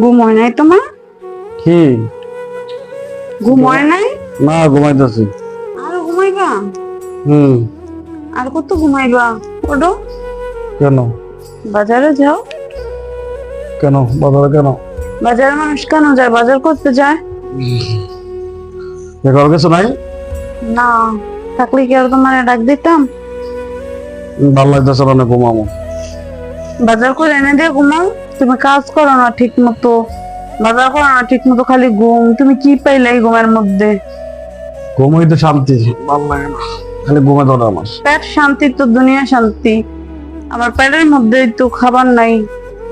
ঘুম হয় নাই তোমার? কি? ঘুম হয় নাই? না ঘুমাইতেছি। আর ঘুমাইবা? হুম। আর কত ঘুমাইবা? ওডো কেন? বাজারে যাও। কেন? বাজারে কেন? বাজারে মানুষ কেন যায়? বাজার করতে যায়? দেখার কিছু নাই? না। থাকলে কি আর তোমার ডাক দিতাম? ভালো লাগতেছে না ঘুমাবো। বাজার করে এনে দিয়ে ঘুমাও। তুমি কাজ করো না ঠিক মতো বাজার করো না ঠিক মতো খালি ঘুম। তুমি কি পাইলে এই ঘুমের মধ্যে? ঘুমাই তো শান্তি ভালো লাগে না। খালি ঘুমে ধরে আমার। পেট শান্তি তো দুনিয়া শান্তি। আমার পেটের মধ্যে তো খাবার নাই।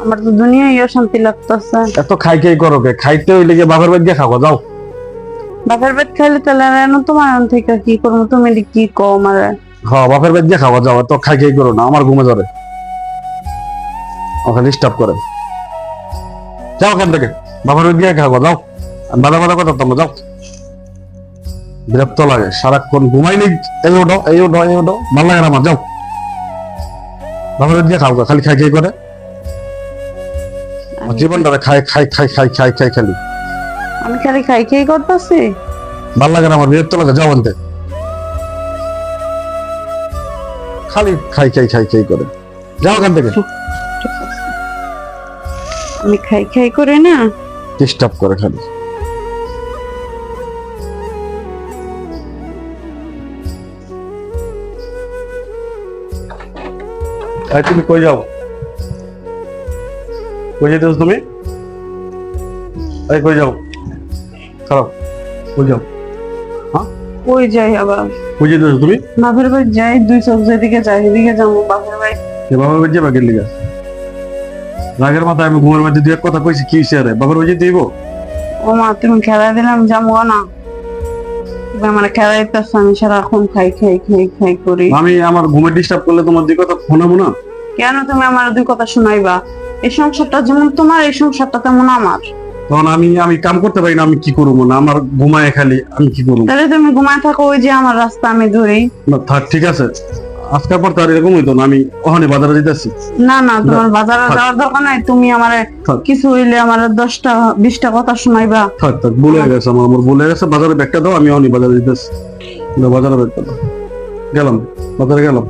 আমার তো দুনিয়ায় শান্তি লাগতেছে। এত খাই খাই করো কে? খাইতে হইলে গিয়ে বাপের বাড়ি গিয়ে খাব? যাও। বাপের পেট খাইলে তাহলে এনো তোমার আন থেকে কি করব? তুমি কি কও আমার? হ্যাঁ বাপের বাড়ি গিয়ে খাব যাও। এত খাই খাই করো না আমার ঘুমে ধরে। ওখানে ডিস্টার্ব করে। যাও ওখান থেকে। বাপের বাড়ি গিয়ে খাব যাও। বাধা বাধা কথা তোমরা যাও। বিরক্ত লাগে সারাক্ষণ ঘুমাই নেই। এই ওঠো এই ওঠো এই ওঠো ভালো লাগে না আমার যাও। বাপের বাড়ি গিয়ে খাও খালি খাই খাই করে। জীবনটা খাই খাই খাই খাই খাই খাই খালি। আমি খালি খাই খাই করতেছি। ভালো লাগে না আমার বিরক্ত লাগে যাও আনতে খালি খাই খাই খাই খাই করে। যাও ওখান থেকে। আমি খাই খাই করে না? ডিস্টার্ব করে খালি এই তুমি কই যাও? কই যেতেছ তুমি? এই কই যাও? খারাপ। কই যাও? কই যাই আবার? কই যেতেছ তুমি? বাপের বাড়ি যাই দুই চোখ যেদিকে যাই এদিকে যাব বাপের বাড়ি। এ বাবার বাড়ি যাবা রাগের মাথায় আমি ঘুমের মধ্যে দুই এক কথা কইছি কি সে রে? বাবার বাড়ি দিব ও মা তুমি খেলা দিলাম যাব না। আমার খেলা দিতেছ আমি সারাক্ষণ খাই খাই খাই খাই করি। আমি আমার ঘুমে ডিস্টার্ব করলে তোমার দুই কথা শোনাবো না? কেন তুমি আমার দুই কথা শোনাইবা? এই সংসারটা যেমন তোমার এই সংসারটা তেমন আমার। তখন আমি আমি কাম করতে পারি না আমি কি করব না? আমার ঘুমায় খালি আমি কি করব? তাহলে তুমি ঘুমায় থাকো ওই যে আমার রাস্তা আমি ধরি। না থাক ঠিক আছে। আজকের পর তার এরকম হইতো না আমি ওখানে বাজারে যেতেছি না না তোমার বাজারে যাওয়ার দরকার নাই তুমি আমার কিছু হইলে আমার দশটা বিশটা কথা শোনাইবা। থাক থাক ভুলে গেছে আমার আমার ভুলে গেছে বাজারে ব্যাগটা দাও আমি ওখানে বাজারে যেতেছি বাজারে ব্যাগটা দাও। গেলাম বাজারে গেলাম।